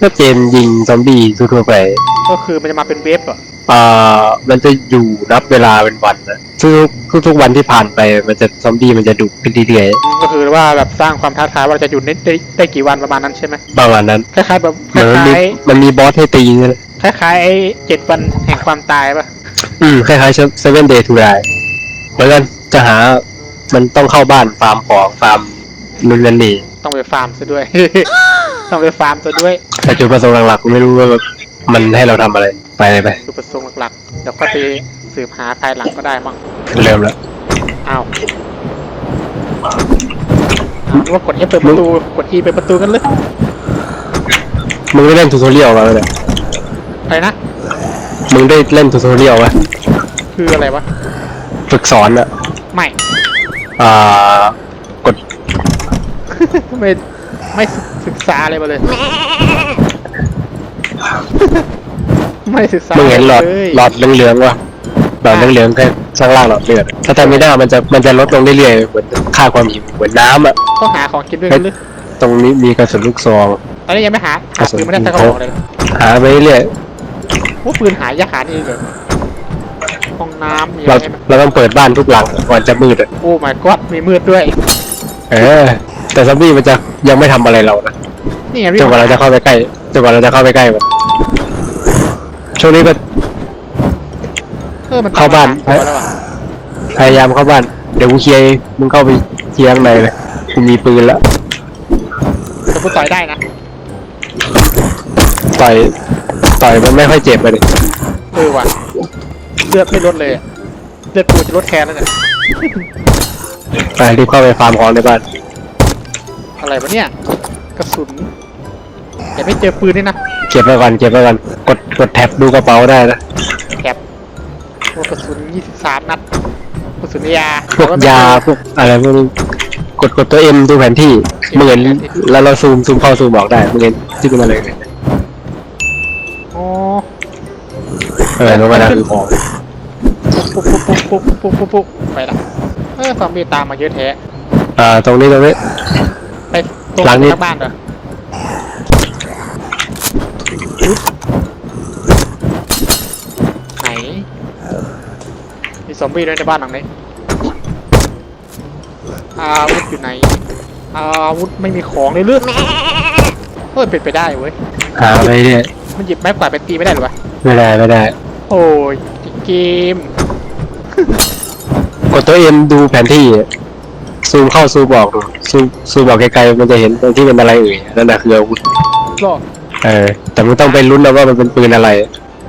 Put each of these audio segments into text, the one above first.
ก็เกมยิงซอมบี้ทั่วๆไป ก็คือมันจะมาเป็นเวฟเหรออ่ามันจะอยู่นับเวลาเป็นวันนะทุกๆทุกๆวันที่ผ่านไป มันจะซอมบี้มันจะดุขึ้นเรื่อยก็คือว่าแบบสร้างความท้าทายว่าเราจะอยู่ได้ได้ได้กี่วันประมาณนั้นใช่ไหมๆประมาณนั้นคล้ายๆแบบคเหมือนมันมีล้ายมันมีบอสให้ตีนี่แหละๆคล้ายๆไอ้เจ็ดวันแห่งความตายป่ะอืมคล้ายๆ seven day to die เหมือนกันจะหามันต้องเข้าบ้านฟาร์มของฟาร์มนู่นนั่นนี่ต้องไปฟาร์มซะด้วย ต้องไปฟาร์มซะด้วยแต่จุดประสงค์หลักๆกูไม่รู้ว่ามันให้เราทำอะไร ไปเลยไปจุดประสงค์หลักๆเดี๋ยวก็ไปสืบหาภายหลังก็ได้มั้งเริ่มแล้ว อ้าวอ้าวนึกว่ากด F เปิดประตูกด E เปิดประตูกันเลยมึงได้เล่นทูทอเรียลมาไหมเนี่ยอะไรนะ มึงได้เล่นทูทอเรียลไหมคืออะไรวะ ฝึกสอนอะไม่ อ่ากด ไม่ ไม่ศึกษาอะไรมาเลย ไม่ศึกษามึงเห็นหลอดเลยหลอดเหลืองๆวะหลอดเหลืองๆแค่ข้างล่างหลอดเลือดอะถ้าทำไม่ได้มันจะมันจะลดลงเรื่อยๆเหมือนค่าความหิวเหมือนน้ำอะต้องหาของกินด้วยกันเลยตรงนี้มีกระสุนลูกซอง ตอนนี้ยังไม่หาหาปืนไม่ได้สักกระบอกเลยหาไปเรื่อยว่าปืนหายากหานี่เลยห้องน้ำมีๆอะเราไรไหมเราต้องเปิดบ้านทุกหลังก่อนจะมืดอะโอ้ my god มีมืดด้วย เออ แต่ซอมบี้มันจะยังไม่ทำอะไรเรานะนี่ไงจนกว่าเราจะเข้าไปใกล้จนกว่าเราจะเข้าไปใกล้มันช่วงนี้ก็ออมันเข้าบ้าน เข้าแล้วอะพยายามเข้าบ้าน เดี๋ยวกูเคลียร์เองมึงเข้าไปเคลียร์ข้างในเลยกูมีปืนแล้วแต่กูต่อยได้นะต่อยต่อยมันไม่ค่อยเจ็บเลย เออว่ะเลือดไม่ลดเลยอะเลือดกูจะลดแค่นั้นเนี่ยไปรีบเข้าไปฟาร์มของในบ้าน อะไรวะเนี่ย กระสุนแต่ไม่เจอปืนนี่นะเก็บไว้ก่อนเก็บไว้ก่อนกดกดแท็บดูกระเป๋าได้นะแคปพวกกระสุน23นัดกระสุนยาพวกยาพวกอะไรพวกนี้กดกดตัวเอ็มดูแผนที่มึงเห็นแล้วเราซูมซูมเข้าซูมออกได้มึงเห็นที่เป็นอะไรเนี่ยอ๋อเออนั่นก็คือของปุ๊บปุ๊บปุ๊บปุ๊บปุ๊บปุ๊บปุ๊บไปละเออซอมบี้ตามมาเยอะแท้อ่าตรงนี้ตรงนี้ไปตรง หลังนี้ข้างบ้านเหรอไหนมีซอมบี้ด้วยในบ้านหลังนี้อาวุธอยู่ไหนอาวุธไม่มีของเลยเลือดเฮ้ยเป็นไปได้เว้ยหาไปเนี่ยมันหยิบไม้กวาดไปตีไม่ได้หรอวะไม่ได้ไม่ได้โอ้ยเกม กดตัวเอ็มดูแผนที่ ซูมเข้าซูมออกดูซูมซูมออกไกลๆมันจะเห็นตรงที่เป็นอะไรเอ่ยนั่นน่ะคืออาวุธรอเออ แต่มึงต้องไปลุ้นนะว่ามันเป็นปืนอะไร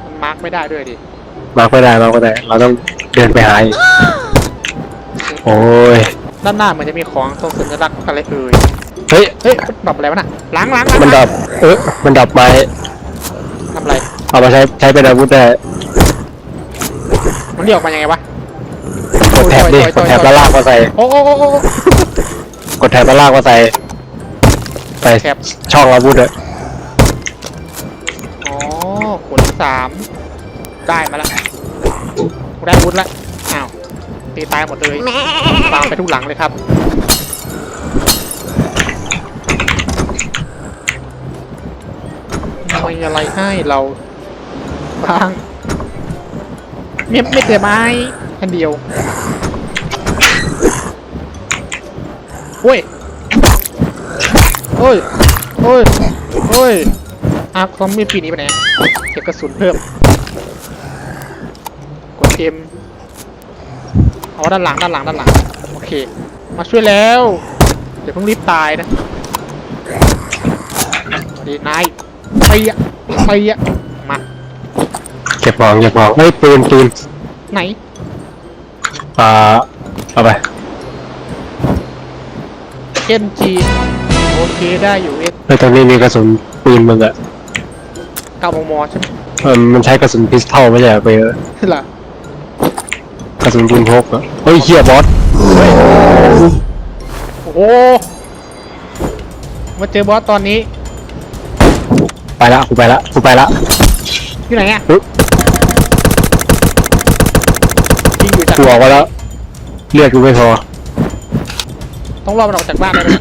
มันมาร์กไม่ได้ด้วยดิมาร์กไม่ได้มาร์กไม่ได้ เราต้องเดินไปหาอีกโอ้ยด้านหน้ามันจะมีของทรงสัญลักษณ์อะไรเอ่ยเฮ้ยเฮ้ยมันดรอปอะไรวะน่ะล้างล้างล้างมันดับเออมันดับไม้ทำอะไรเอามาใช้ใช้เป็นอาวุธได้มันเรียกออกมายังไงวะกด แท็บดิโอ้ยกดแท็บแล้วลากมาใส่โอ้โอ้โอ้โอ้กดแท็บแล้วลากมาใส่ใส่แท็บช่องอาวุธอะอ๋อขนสามได้มาละกูได้อาวุธละอ้าวตีตายหมดเลยตามไปทุกหลังเลยครับมีอะไรให้เราบ้างไม่ไม่เจอไม้อันเดียว โอ้ยโอ้ยโอ้ยโอ้ยอาคอมมีปีนี้ไปไหนเก็บกระสุนเพิ่มกดเอ็มเอาด้านหลังด้านหลังด้านหลังโอเค มาช่วยแล้ว เดี๋ยวเพิ่งรีบตายนะดีนายไปอะไปอะมาเก็บของเก็บของเฮ้ยปืนปืนไหนอ่าเอาไป เอ็นจีโอเคได้อยู่เอสเฮ้ยตรงนี้มีกระสุนปืนมึงอะเก้ามมใช่ไหมเออมันใช้กระสุนพิสตอลไม่ใช่เหรอไปเออล่ะกระสุนปืนพกอะเฮ้ยเฮียบอสโอ้โหมาเจอบอสตอนนี้ไปละกูไปละกูไปละที่ไหนอะปึ๊บยิงอยู่จากกูออกมาแล้วเลือดกูไม่พอ ต้องรอมันออกจากบ้านได้ไหม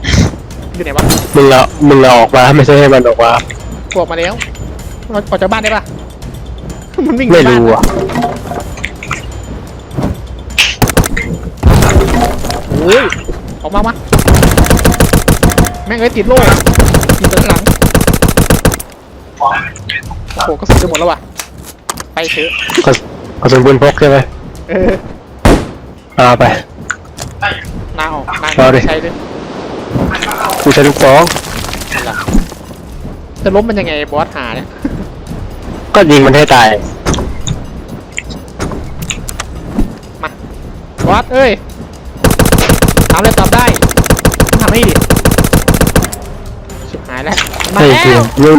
อยู่ไหนวะมึงเอามึงเอาออกมาไม่ใช่ให้มันออกมาออกมาแล้วเราออกจากบ้านได้ปะมันวิ่งไม่จากบ้านรู้อะโอ้ยออกมามาแม่งเอ้ยติดโล่ติดด้านหลังโอ้โหก็สุดจะหมดแล้วว่ะไปเถอะกระกระสุนปืนพกใช่ไหมเออเอาไป นาออกนาเอาดิ ใช้เลยกูใช้ลูกซองจะล้มมันยังไงบอสหาเนี่ยก็ยิงมันให้ตาย บอสเอ้ยทำเลยตอบได้ทำให้ดิชิบหายแล้วมาไม่แล้จริงวไม่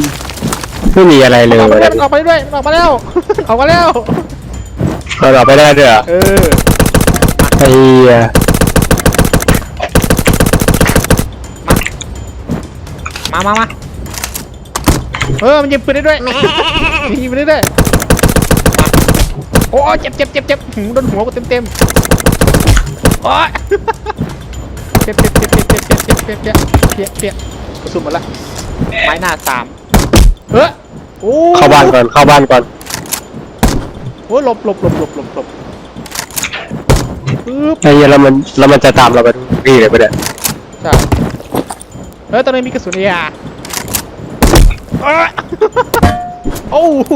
ไม่มีอะไรเลยออกมาวันเรื่อยนั้นออกมาเรื่อยออกมาแล้วออกมาแล้ว เราเราไปได้ด้วยเหรอเออไอ้เหี้ย มามามาเออมันยิงปืนได้ด้วยยิงปืนได้ด้วยมาโอ้ยเจ็บเจ็บเจ็บเจ็บหูโดนหัวกูเต็มเต็มโอ้ยเจ็บเจ็บเจ็บเจ็บเจ็บเจ็บเจ็บเจ็บเจ็บเจ็บเจ็บกระสุนหมดละไม้หน้าสามเออโอ้เข้าบ้านก่อนเข้าบ้านก่อนโอ้ยหลบหลบหลบหลบหลบหลบปึ๊บไอ้เหี้ยแล้วมันแล้วมันจะตามเราไปทุกที่เลยปะเนี่ยใช่ เออตอนนี้มีกระสุนเออาเอ้ยโอ้โห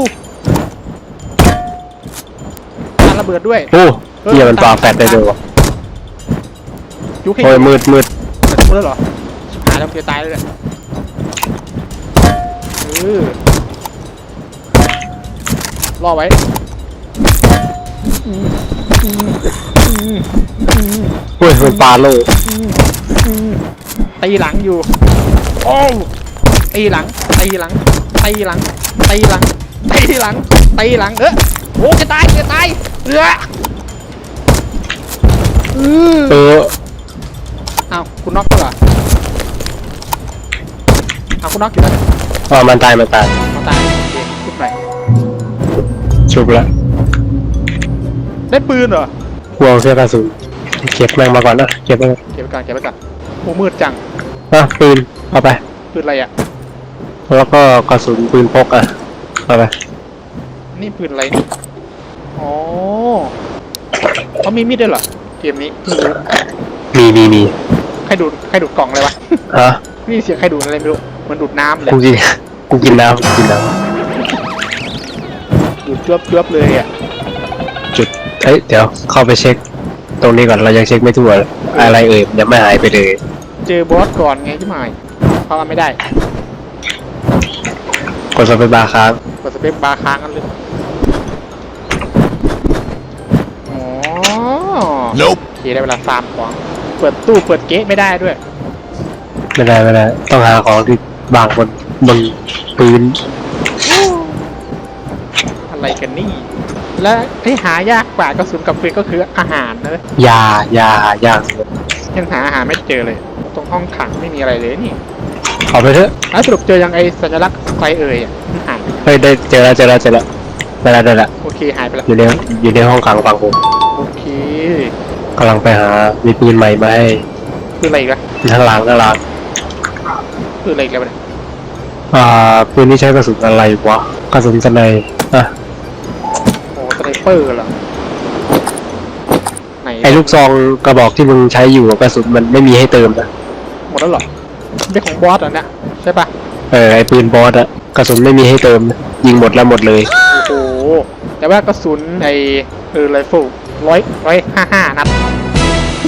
ปาระเบิดด้วย โอ้เหี้ยมันปาแฟดได้ด้วยวะยุคให้โอ้ยมืดมืดจะมืดเหรอชิบหายแล้วเพียตายเลยเนี่ยเออรอไว้อืมอืมอืมอืมโอ้ยมันปาโล่อืมอืม ตีหลังอยู่ โอ้วตีหลัง ตีหลัง ตีหลัง ตีหลัง ตีหลัง ตีหลัง เออโอ้จะตาย จะตาย เออเออเอออ้าวคุณน็อกก็เหรออ้าวคุณน็อกอยู่แล้วเนี่ยอ๋อมันตาย มันตายมาตายโอเคขึ้นไปชุบละได้ปืนเหรอห่วงเสื้อกระสุนเก็บแม่งมาก่อนนะเก็บมาก่อนเก็บไปก่อนเก็บไปก่อนโอ้มืดจัง อะปืนเอาไป ปืนอะไรอะ แล้วก็กระสุนปืนพกอะเอาไปนี่ปืนอะไรนี่อ๋อเขามีมีดด้วยเหรอ เกมนี้เพิ่งรู้มีมีมีใครดูดใครดูดกล่องเลยวะ ฮะนี่เสียงใครดูดอะไรไม่รู้เหมันดูดน้ำเลย กูกินกูกินน้ำกูกินน้ดูดเกลือบเกลือบเลยอะำจุดเอ้ยเดี๋ยวเข้าไปเช็ค ตรงนี้ก่อนเรายังเช็คไม่ทั่ว อะไรเอ่ยยังไม่หายไปเลย เจอบอสก่อนไงที่หมายเพราะว่าไม่ได้ กดสเปซบาร์ค้างกดสเปคบาร์ค้างกันเลยอ๋อ Nope. โอเคได้เวลาฟาร์มของ เปิดตู้เปิดเก๊ะไม่ได้ด้วย ไม่ได้ไม่ได้ต้องหาของที่บางบนบนพื้นอะไรกันนี่ และที่หายากกว่ากระสุนกับปืนก็คืออาหารนะเว้ยยายายายังหาอาหารไม่เจอเลย ตรงห้องขังไม่มีอะไรเลยนี่เอาไปเถอะแล้วสรุปเจอยังไอสัญลักษณ์ไฟเอ่ยอะมันหายไปเฮ้ยได้เจอแล้วเจอแล้วเจอแล้วได้แล้วได้แล้วโอเคหายไปแล้วอยู่ในอยู่ในห้องขังฝั่งผมโอเคกำลังไปหามีปืนใหม่มาให้ปืนอะไรอีกละข้างหลังข้างหลังปืนอะไรอีกแล้วเนี่ยอ่าปืนนี้ใช้กระสุนอะไรวะกระสุนสไนป์อะโอ้สไนเปอร์เหรอไหนไอ้ลูกซองกระบอกที่มึงใช้อยู่กระสุนมันไม่มีให้เติมนะห มดแล้วเหรอเป็นของบอสเหรอเนี่ยใช่ปะเออไอ้ปืนบอสอะกระสุนไม่มีให้เติมนะยิงหมดแล้วหมดเลย โอ้โหแต่ว่ากระสุนไอเออไรเฟิลร้อยร้อยห้าห้านัด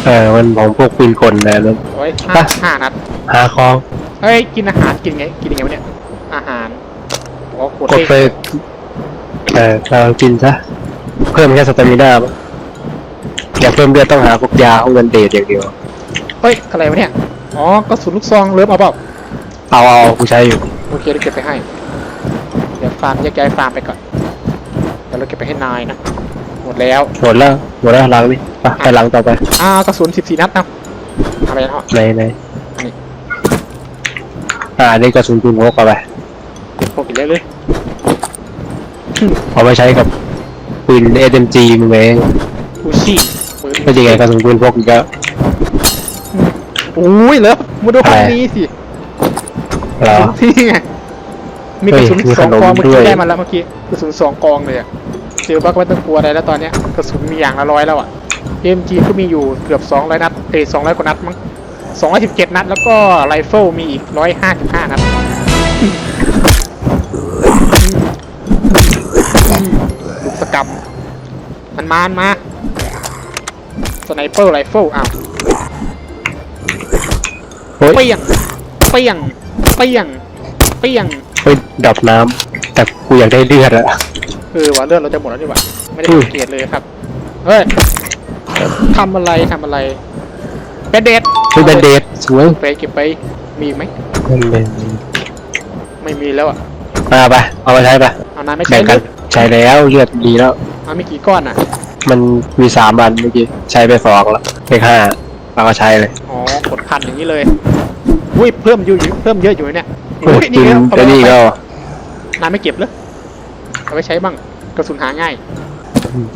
เออมันของพวกปืนกลนะนั้นร้อยห้าห้านัดหาของเฮ้ยกินอาหารกินไงกินยังไงวะเนี่ยอาหารอ๋อกดกดไปเลขเออเรากินซะเพิ่มแค่สเตมิน่าปะอยากเพิ่มเลือดต้องหาพวกยาเอาเงินเดทอย่างเดียวเฮ้ยอะไรวะเนี่ย อ๋อกระสุนลูกซองเริ่มเอาเปล่าเอาเอากูใช้อยู่โอเคเดี๋ยวเก็บไปให้ เดี๋ยวฟาร์มแยกย้ายฟาร์มไปก่อนเดี๋ยวเราเก็บไปให้นายนะหมดแล้วหมดแล้วหมดแล้วหลังนี่ไปไปหลังต่อไปอ่ากระสุนสิบสี่นัดนะเอาไปนะในในนี่อ่านี่กระสุนปืนพกเอาไปพกอีกเลยเลยเอาไปใช้กับปืน SMG มึงเองอูชี่ปืนไม่ใช่ไงกระสุนปืนพกอีกแล้ว อุ้ยแล้วมาดูห้องอะไรนี้สิเหรอ ที่ไงมีกระสุนเฮ้ยมีสองขนมกองเมื่อด้กี้วยได้มาแล้วเมื่อกี้กระสุนสองกองเลยอะเจอบักไม่ต้องกลัวอะไรแล้วตอนเนี้ยกระสุนมีอย่างละร้อยแล้วอะ MG ก็มีอยู่เกือบ200นัดเอ้200กว่านัดมั้ง217นัด แล้วก็ไรเฟิลมีอีก155นัดลูกสกรรมมันมามันมาสไนเปอร์ไรเฟิลอ้าว เฮ้ยเปี้ยงเปี้ยงเปี้ยงเปี้ยงเฮ้ยดับน้ำแต่กูอยากได้เลือดอะเออว่าเลือดเราจะหมดแล้วดีกว่าไม่ได้อุ้ยสังเกตเลยครับเฮ้ยทำอะไรทำอะไรเป็นเด็ดเฮ้ยแบนเดดสวยไปเก็บไปมีอีกไหมแบนเดดไม่มีแล้วอะมาไปเอามาใช้ไปเอานานไม่ใช้แบ่งเลกันยใช้แล้วเลือดดีแล้วเอาไม่กี่ก้อนอะ มันมีสามอันเมื่อกี้ใช้ไปสองแล้วเลขห้า เราก็ใช้เลยอ๋อกดพันอย่างนี้เลยอุ้ยเพิ่มอยู่เพิ่มเยอะอยู่เนี่ยเฮ้อุ้ยยนี่กินก็เอาไอ้ไปนี่ก็นานไม่เก็บเลยเอาไปใช้บ้างกระสุนหาง่าย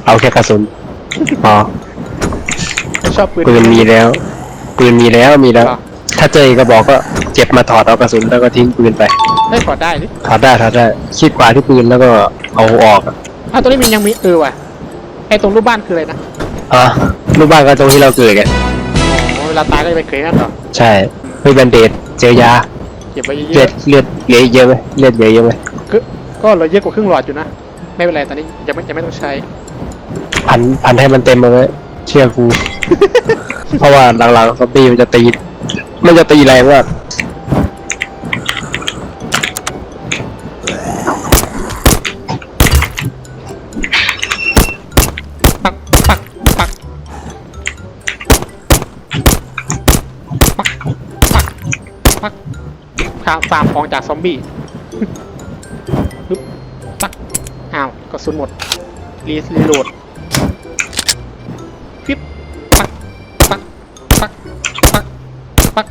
เอาแค่กระสุนพอชอบปืนปืนมีแล้วปืนมีแล้วมีแล้วเหรอถ้าเจออีกกระบอกก็เจ็บมาถอดเอากระสุนแล้วก็ทิ้งปืนไปได้ขอได้ดิถอดได้ถอดได้คิดขวาที่ปืนแล้วก็เอาออกอะอ้าวตัวนี้มันยังมีเออว่ะไอตรงรูปบ้านคืออะไรนะอะรูปบ้านก็ตรงที่เราเกิดไงอ๋อ เวลาตายก็จะไปเคยนั่นเหรอใช่เฮ้ยแบนเดดเจอยาเก็บไว้เยเลืออะดเลือดเหลือเยอะไหมเลือดเหลือเยอะไหมๆก็ก็เหลือเยอะกว่าครึ่งหลอดอยู่นะ ไม่เป็นไรตอนนี้ยังไม่ยังไม่ต้องใช้ พันพันให้มันเต็มมาเลยเชื่อกู เพราะว่าหลังๆซอมบี้มันจะตี มันจะตีแรงมากปัการ์มฟามของจากซอมบี้ปึ๊บปักอ้าวกระสุนหมด รีสรีโหลดปิ๊บปักปักปักปักปัก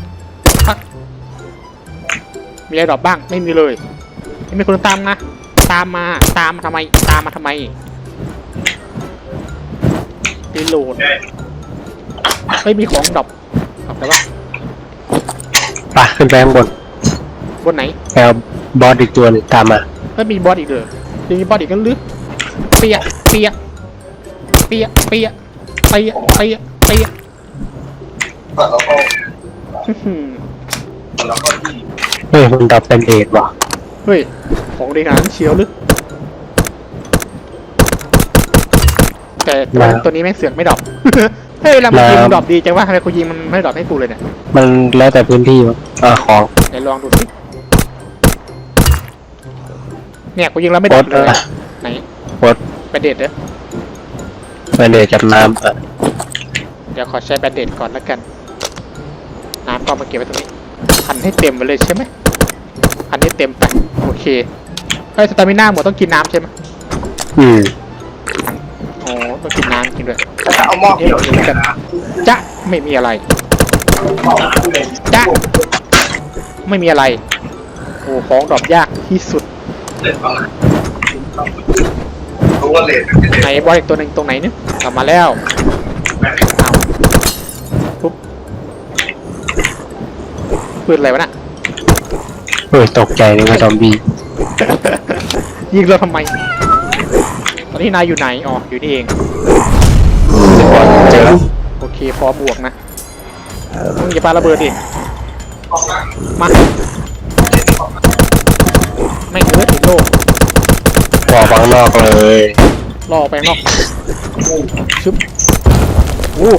ปักมีอะไรดรอปบ้าง ไม่มีเลยไม่มีคนตามนะ ตามมาตามมาทำไม ตามมาทำไมรีโหลดเฮ้ยมีของดอปดรอปแต่ว่าไปขึ้นไปข้างบน บนไหนแอลบอสอีกตัวหนึงตามมาเฮ้ยมีบอสอีกเลยยังมีบอสอีกกันหรือเปียเปียเปียเปียเปียเปียเปียอื้อหือเฮ้ยมันดับเป็นเดดว่ะเฮ้ยของดีขนาดนั้นเชียวหรือแต่ตัวตัวนี้แม่งเสือกไม่ดรอป เฮ้ยเวลามันยิงมันดรอปดีจังว่าทำไมกูยิงมันไม่ดรอปให้กูเลยเนี่ยมันแล้วแต่พื้นที่วะอ่าของไหนลองดูสิ เนี่ยกูยิงแล้วไม่โคดรอตปรเลยอะไหนโคตรแบนเดดเด้อเป็นเดดกับน้ำอะเดี๋ยวขอใช้แบนเดดก่อนแล้วกันน้ำก็เอามาเก็บไว้ตรงนี้พันให้เต็มไปเลยใช่ไหมพันให้เต็มไปโอเคเฮ้ยสตามิน่าหมดต้องกินน้ำใช่ไหมอืมอ๋อต้องกินน้ำกินด้วยเอาหม้อเดี๋ยวเดี๋ยวกันจะไม่มีอะไรจะไม่มีอะไรโอ้ของดรอปยากที่สุด รู้ว่าเลทไหนบอลอีกตัวหนึ่งตรงไหนเนี่ยกลับมาแล้วเอาปุ๊บปืนอะไรวะน่ะเฮ้ยตกใจเลยว่าซอมบี้ยิงเราทำไม ตอนนี้นายอยู่ไหนอ๋ออยู่นี่เองเจอแล้วโอเคพร้อมบวกนะมึงอย่าปาระเบิดดิมาางนอกเลยรอไปนอกชึบอู้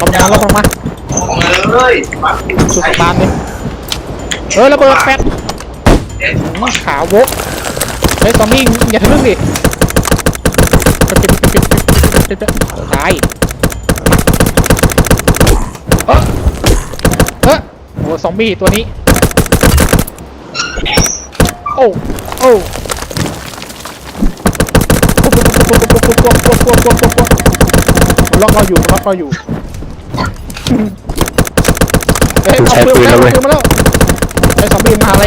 ลงมาลงมาเลยสุดบานเลยเฮ้ยระเบิดแฟดมาขาวกเฮ้ยตอมมี่อย่าทะลึ่งดิตายเฮ้เฮ้โอ้ซอมบี้ตัวนี้ โอ้ โอ้มันล็อกเราอยู่มันล็อกเราอยู่เฮ้ยเอาปืนมาแล้วเอาปืนมาแล้วไอ้ซอมบี้มาอะไร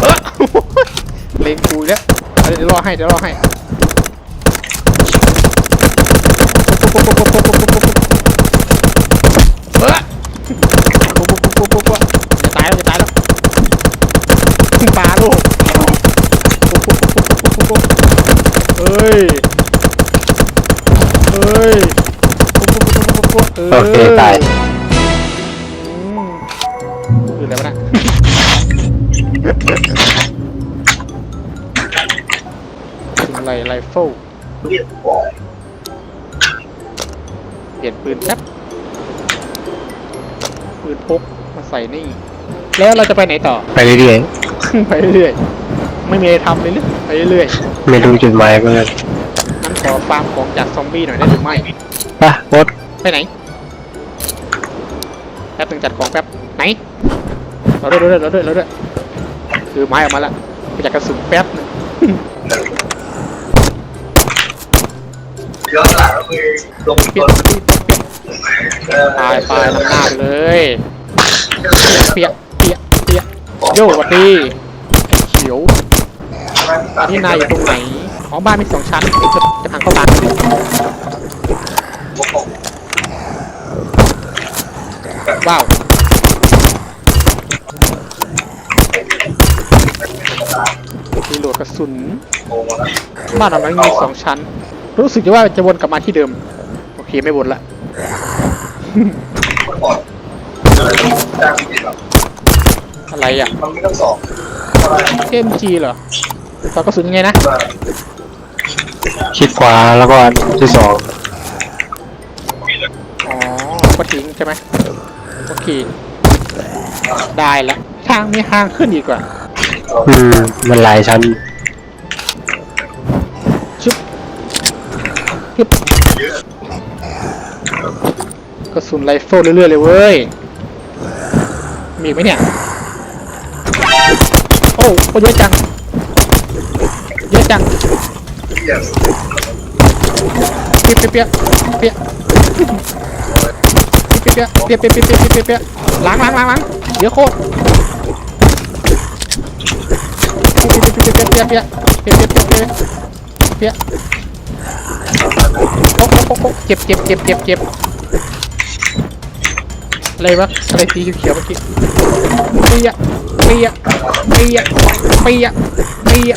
เออเล็งกูอีกแล้วเดี๋ยวรอให้เดี๋ยวรอให้เออปุ๊บปุ๊บปุ๊บปุ๊บปุ๊บจะตายแล้ว โอเคตายคืออะไรวะนะอะไรไรเฟิลเปลี่ยนปืนแป๊บปืนพกมาใส่นี่ แล้วเราจะไปไหนต่อ ไปเรื่อยไปเรื่อยไม่มีอะไรทำเลยหรือไปเรื่อยๆไม่ดูจุดหมายก็เลยงั้นขอฟาร์มของจากซอมบี้หน่อยได้หรือไม่ ป่ะโอ๊ไปไหน ป๊บนึงจัดของแป๊บไหนเราด้วยเราด้วยเราด้วยเราด้วยคือไม้ออกมาละไปจากกระสุนแป๊บนึงย้อนหลังก็คือลงเปลี่ตัยนวเปลี่ยนเปลี่ยนเปลี่ยนเออตายตายนำหน้าไปเลย เปียกเปียกเปียกโย่หวัดดีไอ้เขียวนี่นายอยู่ตรงไหนอ๋อบ้านมีสองชั้นจะจะพังเข้าบ้าน ว้าวรีโหลดกระสุนโอ้โหแล้วบ้านหลังนั้นมีสองชั้น รู้สึกจะว่าจะวนกลับมาที่เดิม โอเคไม่วนละก่อนเลยจ้างที่แบบอะไรอะมันไม่ต้องสอบ KMG เหรอต่อกระสุนยังไงนะว่าชิดขวาแล้วก็อันที่สองอ๋อก็ทิ้งใช่ไหม โอเคได้ละทางมีทางขึ้นอีกว่า อืมมันหลายชั้นชุบชุบกระสุนไรเฟิลเรื่อยๆเลยเว้ย มีอีกไหมเนี่ย โอ้โอ้เยอะจัง เยอะจังเรียกเปียกเปียกเปียก เปียกเปียเปียเปียเปียเปียเปียเปียล้างล้างล้างล้างเดี๋ยวโคตรเปียเปียเปียเปียเปียเปียเปียเปียกโอ๊ะโอ๊ะโอ๊ะโอ๊ะเจ็บเจ็บเจ็บเจ็บเจ็บอะไรวะอะไรสีเขียวเมื่อกี้เปียเปียเปียเปียเปีย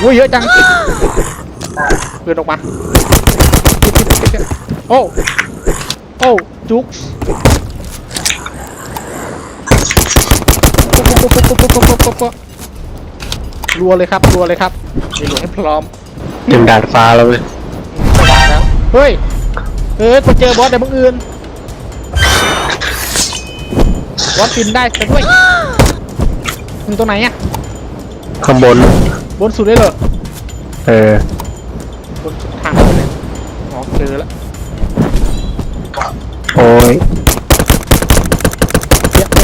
โอ้ยเยอะจังเดินออกมา โอ้ โอ้ จุกส์รัวเลยครับรัวเลยครับเดี๋ยวหนูให้พร้อมเต็มดาดฟ้าแล้วเว้ยแล้วเฮ้ยเฮ้ยมาเจอบอสแต่บังเอิญบอสปินได้ซะด้วยมึงตรงไหนอะข้างบน บนสุดเลยเหรอเออบนสุดทางเลยเนี่ยอ๋อเจอแล้ว โอ้ย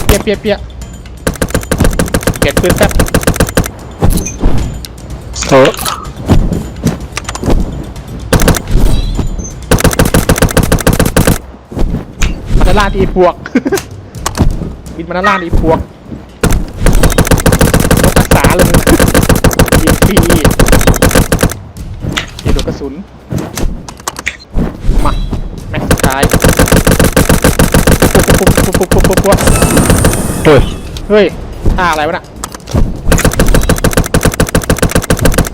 เปียกเปียกเปียกเปียกเปลี่ยนปืนแป๊บโอ้มันจะล่าทีพวกบินมาล่าทีพวกรถรักษาเลยมึงยิงฟรียิงโดนกระสุน มา แม็กซ์สุดท้ายปุ๊บ ปุ๊บปุ๊บปุ๊บปุ๊บปุ๊บปุ๊บโอ้ยเฮ้ยท่าอะไรวะน่ะ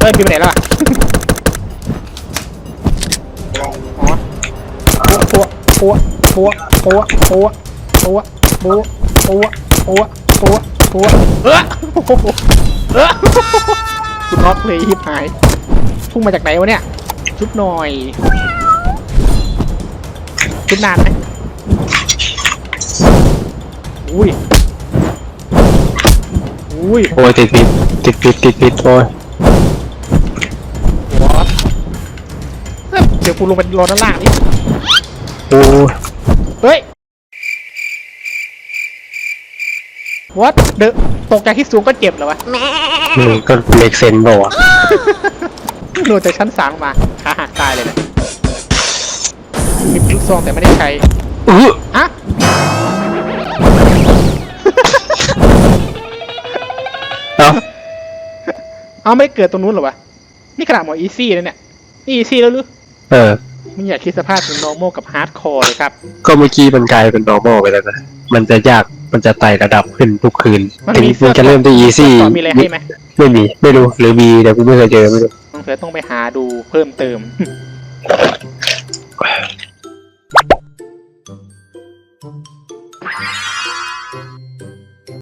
เฮ้ยบินไปไหนแล้วอะอ๋อปัวปัวปัวปัวปัวปัวปัวปัวปัวปัวปัวเออเออคุณน็อกเลยฮิบหายพุ่งมาจากไหนวะเนี่ยชุบหน่อยชุบนานไหม อุ้ย อุ้ยโอ้ยติดติดติดติดติดติดโอ้ยวอสเดี๋ยวกูลงไปรอด้านล่างนี่โอ้ยเฮ้ยวัดเดอะตกจากที่สูงก็เจ็บเหรอวะอืมก็เมกเซนบอกว่าวะโดนจากชั้นสามมาขาหักตายเลยนะมีลูกซองแต่ไม่ได้ใช้อื้ออะ ไม่ได้เกิดตรงนู้นเหรอวะ นี่ขนาดหมออีซี่เลยเนี่ยนี่อีซี่แล้วหรือเออมึงอยากคิดสภาพเป็น normal กับ hardcore เลยครับ ก็เมื่อกี้มันกลายเป็น normal ไปแล้วนะ มันจะยาก มันจะไต่ระดับขึ้นทุกคืน มันถึงมีเสื้อมันจะเริ่มที่ easy ต่อมีอะไรให้ไหมไม่มี ไม่รู้ หรือมีแต่กูไม่เคยเจอไม่รู้ต้องเสือต้องไปหาดูเพิ่มเติม